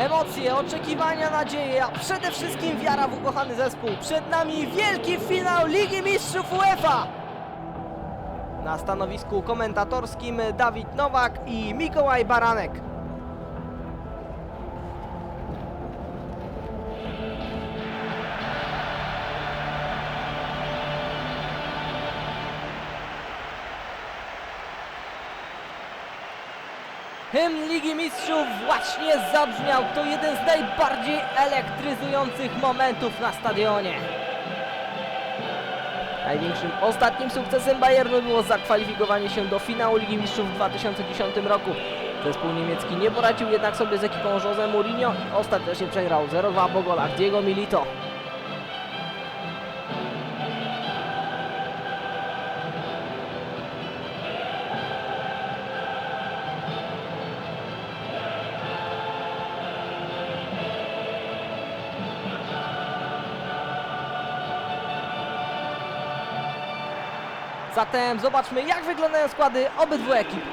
Emocje, oczekiwania, nadzieje, a przede wszystkim wiara w ukochany zespół. Przed nami wielki finał Ligi Mistrzów UEFA! Na stanowisku komentatorskim Dawid Nowak i Mikołaj Baranek. Hymn Ligi Mistrzów właśnie zabrzmiał. To jeden z najbardziej elektryzujących momentów na stadionie. Największym ostatnim sukcesem Bayernu było zakwalifikowanie się do finału Ligi Mistrzów w 2010 roku. Zespół niemiecki nie poradził jednak sobie z ekipą Jose Mourinho i ostatecznie przegrał 0-2 po Diego Milito. Zatem zobaczmy jak wyglądają składy obydwu ekip.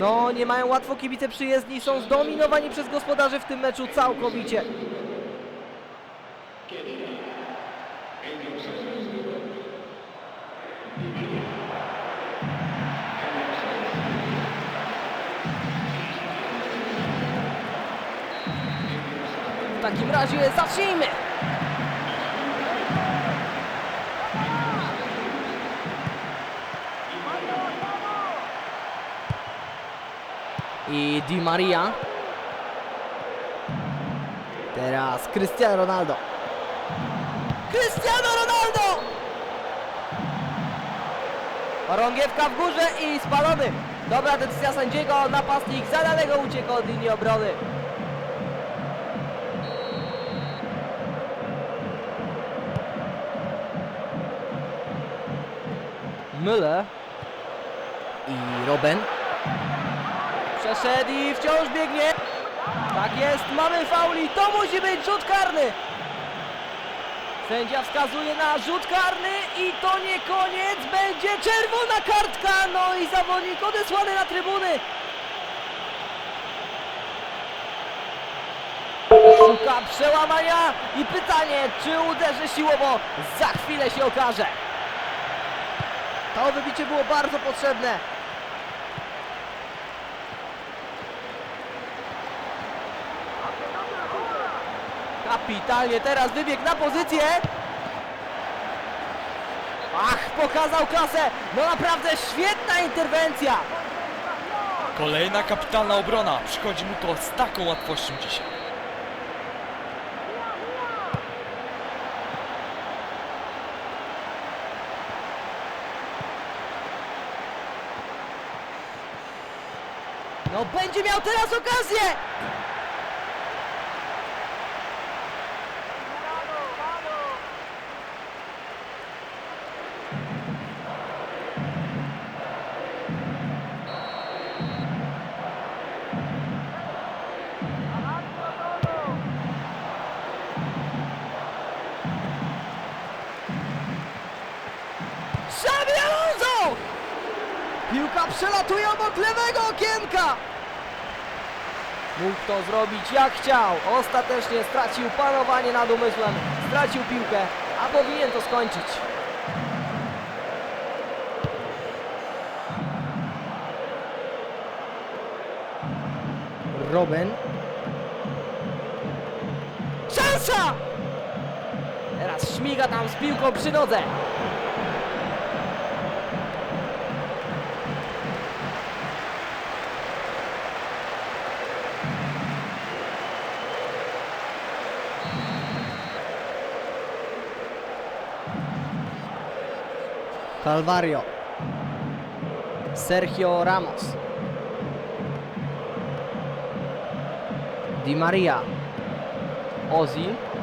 No, nie mają łatwo kibice przyjezdni, są zdominowani przez gospodarzy w tym meczu całkowicie. W takim razie zacznijmy! I Di Maria. Teraz Cristiano Ronaldo. Cristiano Ronaldo! Rągiewka w górze i spalony. Dobra decyzja sędziego, napastnik za daleko uciekł od linii obrony. Müller i Robben. Przeszedł i wciąż biegnie. Tak jest, mamy fauli, to musi być rzut karny. Sędzia wskazuje na rzut karny i to nie koniec, będzie czerwona kartka, no i zawodnik odesłany na trybuny. Szuka przełamania i pytanie, czy uderzy siłowo, za chwilę się okaże. To wybicie było bardzo potrzebne. Kapitalnie, teraz wybieg na pozycję. Ach, pokazał klasę. No naprawdę świetna interwencja. Kolejna kapitalna obrona. Przychodzi mu to z taką łatwością dzisiaj. No będzie miał teraz okazję. Przelatuje obok lewego okienka! Mógł to zrobić jak chciał. Ostatecznie stracił panowanie nad umysłem. Stracił piłkę, a powinien to skończyć. Robin. Szansa! Teraz śmiga tam z piłką przy nodze. Calvario. Sergio Ramos. Di Maria. Ozil.